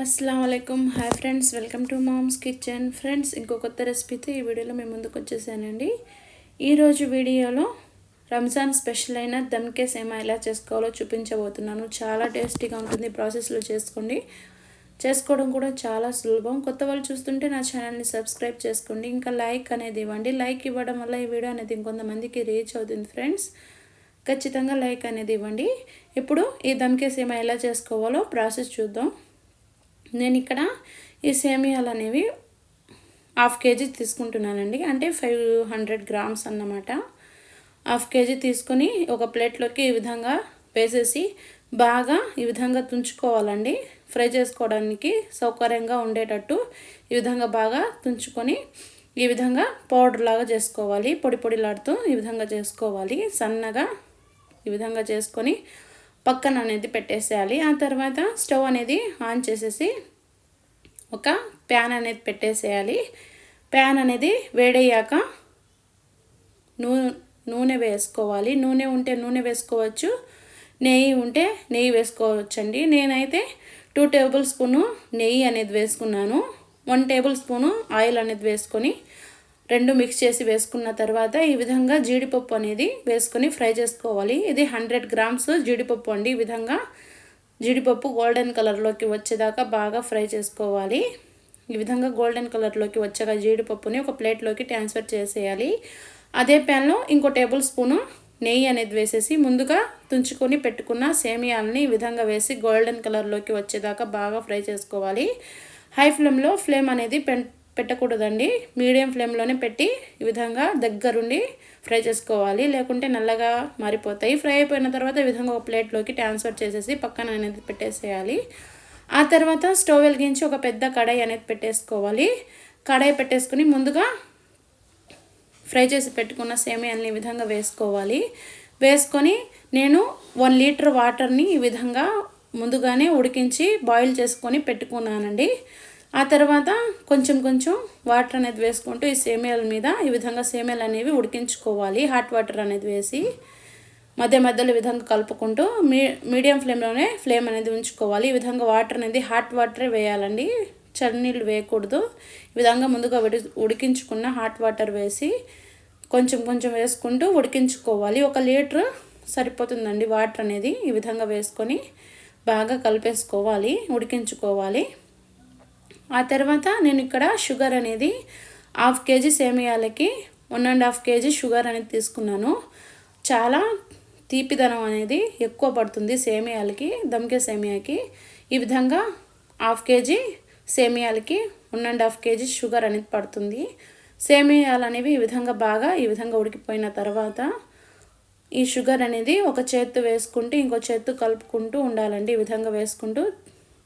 అస్సలం అయికం hi friends welcome to mom's kitchen friends ఇంకో కొత్త రెసిపీతో ఈ వీడియోలో మేము ముందుకు వచ్చేసానండి. ఈరోజు వీడియోలో రంజాన్ స్పెషల్ అయిన దమ్కేస్ సేమా ఎలా చేసుకోవాలో చూపించబోతున్నాను. చాలా టేస్టీగా ఉంటుంది ప్రాసెస్లో చేసుకోండి. చేసుకోవడం కూడా చాలా సులభం. కొత్త వాళ్ళు చూస్తుంటే నా ఛానల్ని సబ్స్క్రైబ్ చేసుకోండి. ఇంకా లైక్ అనేది ఇవ్వండి. లైక్ ఇవ్వడం వల్ల ఈ వీడియో అనేది ఇంకొంతమందికి రీచ్ అవుతుంది ఫ్రెండ్స్ ఖచ్చితంగా లైక్ అనేది ఇవ్వండి. ఇప్పుడు ఈ దమ్కేస్ సేమ ఎలా చేసుకోవాలో ప్రాసెస్ చూద్దాం. నేను ఇక్కడ ఈ సేమియాలు అనేవి హాఫ్ కేజీ తీసుకుంటున్నానండి. అంటే ఫైవ్ హండ్రెడ్ గ్రామ్స్ అన్నమాట. హాఫ్ కేజీ తీసుకొని ఒక ప్లేట్లోకి ఈ విధంగా వేసేసి బాగా ఈ విధంగా తుంచుకోవాలండి. ఫ్రై చేసుకోవడానికి సౌకర్యంగా ఉండేటట్టు ఈ విధంగా బాగా తుంచుకొని ఈ విధంగా పౌడర్ లాగా చేసుకోవాలి. పొడి పొడిలాడుతూ ఈ విధంగా చేసుకోవాలి. సన్నగా ఈ విధంగా చేసుకొని పక్కన అనేది పెట్టేసేయాలి. ఆ తర్వాత స్టవ్ అనేది ఆన్ చేసేసి ఒక ప్యాన్ అనేది పెట్టేసేయాలి. ప్యాన్ అనేది వేడయ్యాక నూ నూనె వేసుకోవాలి. నూనె ఉంటే నూనె వేసుకోవచ్చు. నెయ్యి ఉంటే నెయ్యి వేసుకోవచ్చండి. నేనైతే టూ టేబుల్ స్పూను నెయ్యి అనేది వేసుకున్నాను. వన్ టేబుల్ స్పూను ఆయిల్ అనేది వేసుకొని రెండు మిక్స్ చేసి వేసుకున్న తర్వాత ఈ విధంగా జీడిపప్పు అనేది వేసుకొని ఫ్రై చేసుకోవాలి. ఇది హండ్రెడ్ గ్రామ్స్ జీడిపప్పు అండి. ఈ విధంగా జీడిపప్పు గోల్డెన్ కలర్లోకి వచ్చేదాకా బాగా ఫ్రై చేసుకోవాలి. ఈ విధంగా గోల్డెన్ కలర్లోకి వచ్చాక జీడిపప్పుని ఒక ప్లేట్లోకి ట్రాన్స్ఫర్ చేసేయాలి. అదే ప్యాన్లో ఇంకో టేబుల్ స్పూను నెయ్యి అనేది వేసేసి ముందుగా తుంచుకొని పెట్టుకున్న సేమియాలని ఈ విధంగా వేసి గోల్డెన్ కలర్లోకి వచ్చేదాకా బాగా ఫ్రై చేసుకోవాలి. హై ఫ్లేమ్లో ఫ్లేమ్ అనేది పెట్టకూడదండి. మీడియం ఫ్లేమ్లోనే పెట్టి ఈ విధంగా దగ్గరుండి ఫ్రై చేసుకోవాలి. లేకుంటే నల్లగా మారిపోతాయి. ఫ్రై అయిపోయిన తర్వాత ఈ విధంగా ఒక ప్లేట్లోకి ట్రాన్స్ఫర్ చేసేసి పక్కన అనేది పెట్టేసేయాలి. ఆ తర్వాత స్టవ్ వెలిగించి ఒక పెద్ద కడాయి అనేది పెట్టేసుకోవాలి. కడాయి పెట్టేసుకుని ముందుగా ఫ్రై చేసి పెట్టుకున్న సేమియాన్ని ఈ విధంగా వేసుకోవాలి. వేసుకొని నేను వన్ లీటర్ వాటర్ని ఈ విధంగా ముందుగానే ఉడికించి బాయిల్ చేసుకొని పెట్టుకున్నానండి. ఆ తర్వాత కొంచెం కొంచెం వాటర్ అనేది వేసుకుంటూ ఈ సేమియాల మీద ఈ విధంగా సేమియాలు అనేవి ఉడికించుకోవాలి. హాట్ వాటర్ అనేది వేసి మధ్య మధ్యలో ఈ విధంగా కలుపుకుంటూ మీ మీడియం ఫ్లేమ్లోనే ఫ్లేమ్ అనేది ఉంచుకోవాలి. ఈ విధంగా వాటర్ అనేది హాట్ వాటరే వేయాలండి. చన్నీళ్ళు వేయకూడదు. ఈ విధంగా ముందుగా ఉడి ఉడికించుకున్న హాట్ వాటర్ వేసి కొంచెం కొంచెం వేసుకుంటూ ఉడికించుకోవాలి. ఒక లీటర్ సరిపోతుందండి వాటర్ అనేది ఈ విధంగా వేసుకొని బాగా కలిపేసుకోవాలి ఉడికించుకోవాలి. ఆ తర్వాత నేను ఇక్కడ షుగర్ అనేది half KG సేమియాలకి one and half KG sugar అనేది తీసుకున్నాను. చాలా తీపిదనం అనేది ఎక్కువ పడుతుంది సేమియాలకి దమ్కే సేమియాకి. ఈ విధంగా half KG సేమియాలకి one and half KG sugar అనేది పడుతుంది. సేమియాలు అనేవి ఈ విధంగా బాగా ఈ విధంగా ఉడికిపోయిన తర్వాత ఈ షుగర్ అనేది ఒక చేత్తు వేసుకుంటూ ఇంకో చేత్తు కలుపుకుంటూ ఉండాలండి. ఈ విధంగా వేసుకుంటూ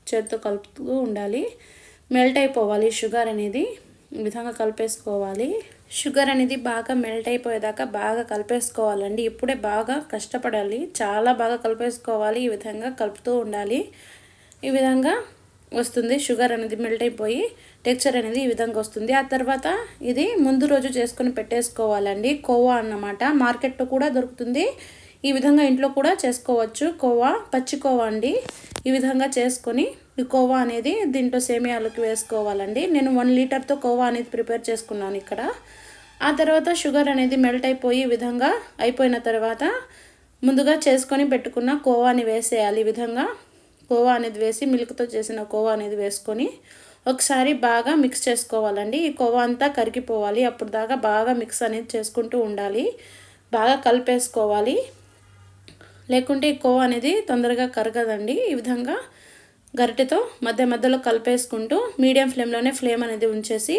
చేత్తో కలుపుతూ ఉండాలి. మెల్ట్ అయిపోవాలి. షుగర్ అనేది ఈ విధంగా కలిపేసుకోవాలి. షుగర్ అనేది బాగా మెల్ట్ అయిపోయేదాకా బాగా కలిపేసుకోవాలండి. ఇప్పుడే బాగా కష్టపడాలి. చాలా బాగా కలిపేసుకోవాలి. ఈ విధంగా కలుపుతూ ఉండాలి. ఈ విధంగా వస్తుంది. షుగర్ అనేది మెల్ట్ అయిపోయి టెక్చర్ అనేది ఈ విధంగా వస్తుంది. ఆ తర్వాత ఇది ముందు రోజు చేసుకొని పెట్టేసుకోవాలండి. కోవా అన్నమాట. మార్కెట్లో కూడా దొరుకుతుంది. ఈ విధంగా ఇంట్లో కూడా చేసుకోవచ్చు. కోవా పచ్చి కోవా అండి. ఈ విధంగా చేసుకొని ఈ కోవా అనేది దీంట్లో సేమియాలకి వేసుకోవాలండి. నేను వన్ లీటర్తో కోవా అనేది ప్రిపేర్ చేసుకున్నాను ఇక్కడ. ఆ తర్వాత షుగర్ అనేది మెల్ట్ అయిపోయి విధంగా అయిపోయిన తర్వాత ముందుగా చేసుకొని పెట్టుకున్న కోవాని వేసేయాలి ఈ విధంగా. కోవా అనేది వేసి మిల్క్తో చేసిన కోవా అనేది వేసుకొని ఒకసారి బాగా మిక్స్ చేసుకోవాలండి. ఈ కోవా అంతా కరిగిపోవాలి. అప్పుడు దాకా బాగా మిక్స్ అనేది చేసుకుంటూ ఉండాలి. బాగా కలిపేసుకోవాలి. లేకుంటే ఈ కోవా అనేది తొందరగా కరగదండి. ఈ విధంగా గరిటెతో మధ్య మధ్యలో కలిపేసుకుంటూ మీడియం ఫ్లేమ్లోనే ఫ్లేమ్ అనేది ఉంచేసి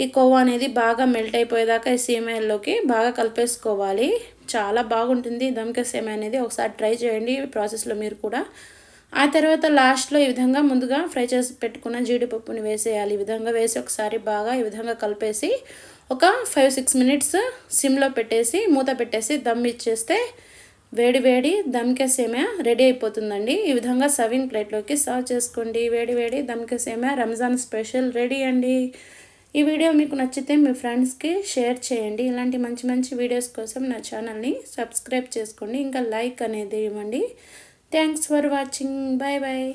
ఈ కోవా అనేది బాగా మెల్ట్ అయిపోయేదాకా ఈ సేమియాల్లోకి బాగా కలిపేసుకోవాలి. చాలా బాగుంటుంది దమ్కే సేమియా అనేది. ఒకసారి ట్రై చేయండి ప్రాసెస్లో మీరు కూడా. ఆ తర్వాత లాస్ట్లో ఈ విధంగా ముందుగా ఫ్రై చేసి పెట్టుకున్న జీడిపప్పుని వేసేయాలి. ఈ విధంగా వేసి ఒకసారి బాగా ఈ విధంగా కలిపేసి ఒక ఫైవ్ సిక్స్ మినిట్స్ సిమ్లో పెట్టేసి మూత పెట్టేసి దమ్ ఇచ్చేస్తే వేడి వేడి దమ్కే రెడీ అయిపోతుందండి. ఈ విధంగా సర్వింగ్ ప్లేట్లోకి సర్వ్ చేసుకోండి. వేడి వేడి దమ్కే సేమ్యా రంజాన్ స్పెషల్ రెడీ అండి. ఈ వీడియో మీకు నచ్చితే మీ ఫ్రెండ్స్కి షేర్ చేయండి. ఇలాంటి మంచి మంచి వీడియోస్ కోసం నా ఛానల్ని సబ్స్క్రైబ్ చేసుకోండి. ఇంకా లైక్ అనేది ఇవ్వండి. Thanks for watching. Bye bye